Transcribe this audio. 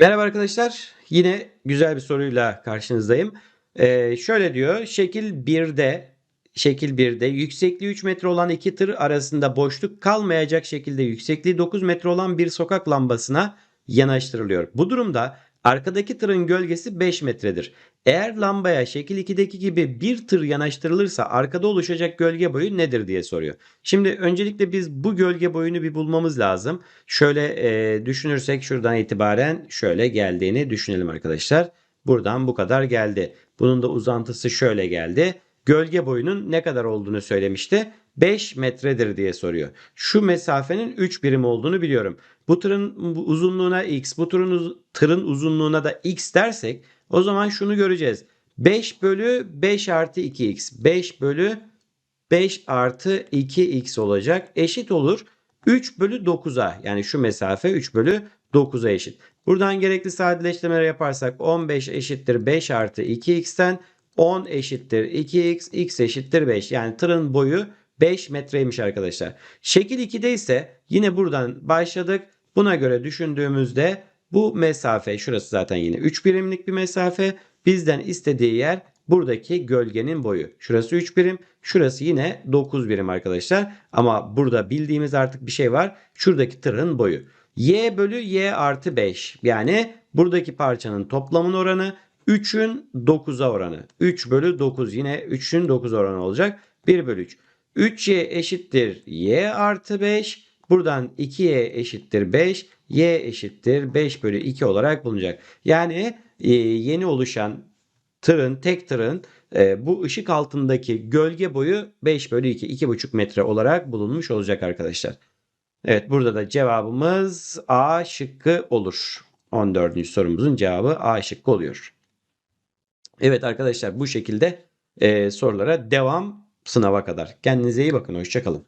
Merhaba arkadaşlar. Yine güzel bir soruyla karşınızdayım. Ee, şöyle diyor. Şekil 1'de şekil 1'de yüksekliği 3 metre olan iki tır arasında boşluk kalmayacak şekilde yüksekliği 9 metre olan bir sokak lambasına yanaştırılıyor. Bu durumda arkadaki tırın gölgesi 5 metredir. Eğer lambaya şekil 2'deki gibi bir tır yanaştırılırsa arkada oluşacak gölge boyu nedir diye soruyor. Şimdi öncelikle biz bu gölge boyunu bir bulmamız lazım. Şöyle e, düşünürsek şuradan itibaren şöyle geldiğini düşünelim arkadaşlar. Buradan bu kadar geldi. Bunun da uzantısı şöyle geldi. Gölge boyunun ne kadar olduğunu söylemişti. 5 metredir diye soruyor. Şu mesafenin 3 birim olduğunu biliyorum. Bu tırın uzunluğuna x, bu tırın, tırın uzunluğuna da x dersek o zaman şunu göreceğiz. 5 bölü 5 artı 2x. 5 bölü 5 artı 2x olacak. Eşit olur 3 bölü 9'a. Yani şu mesafe 3 bölü 9'a eşit. Buradan gerekli sadeleştirmeleri yaparsak 15 eşittir 5 artı 2x'ten 10 eşittir 2x, x eşittir 5. Yani tırın boyu 5 metreymiş arkadaşlar. Şekil 2'de ise yine buradan başladık. Buna göre düşündüğümüzde bu mesafe şurası zaten yine 3 birimlik bir mesafe. Bizden istediği yer buradaki gölgenin boyu. Şurası 3 birim, şurası yine 9 birim arkadaşlar. Ama burada bildiğimiz artık bir şey var. Şuradaki tırın boyu. Y bölü Y artı 5. Yani buradaki parçanın toplamın oranı 3'ün 9'a oranı. 3 bölü 9 yine 3'ün 9 oranı olacak. 1 bölü 3. 3y eşittir y artı 5. Buradan 2y eşittir 5. y eşittir 5 bölü 2 olarak bulunacak. Yani e, yeni oluşan tırın, tek tırın e, bu ışık altındaki gölge boyu 5 bölü 2, 2,5 metre olarak bulunmuş olacak arkadaşlar. Evet burada da cevabımız A şıkkı olur. 14. sorumuzun cevabı A şıkkı oluyor. Evet arkadaşlar bu şekilde e, sorulara devam sınava kadar. Kendinize iyi bakın. Hoşçakalın.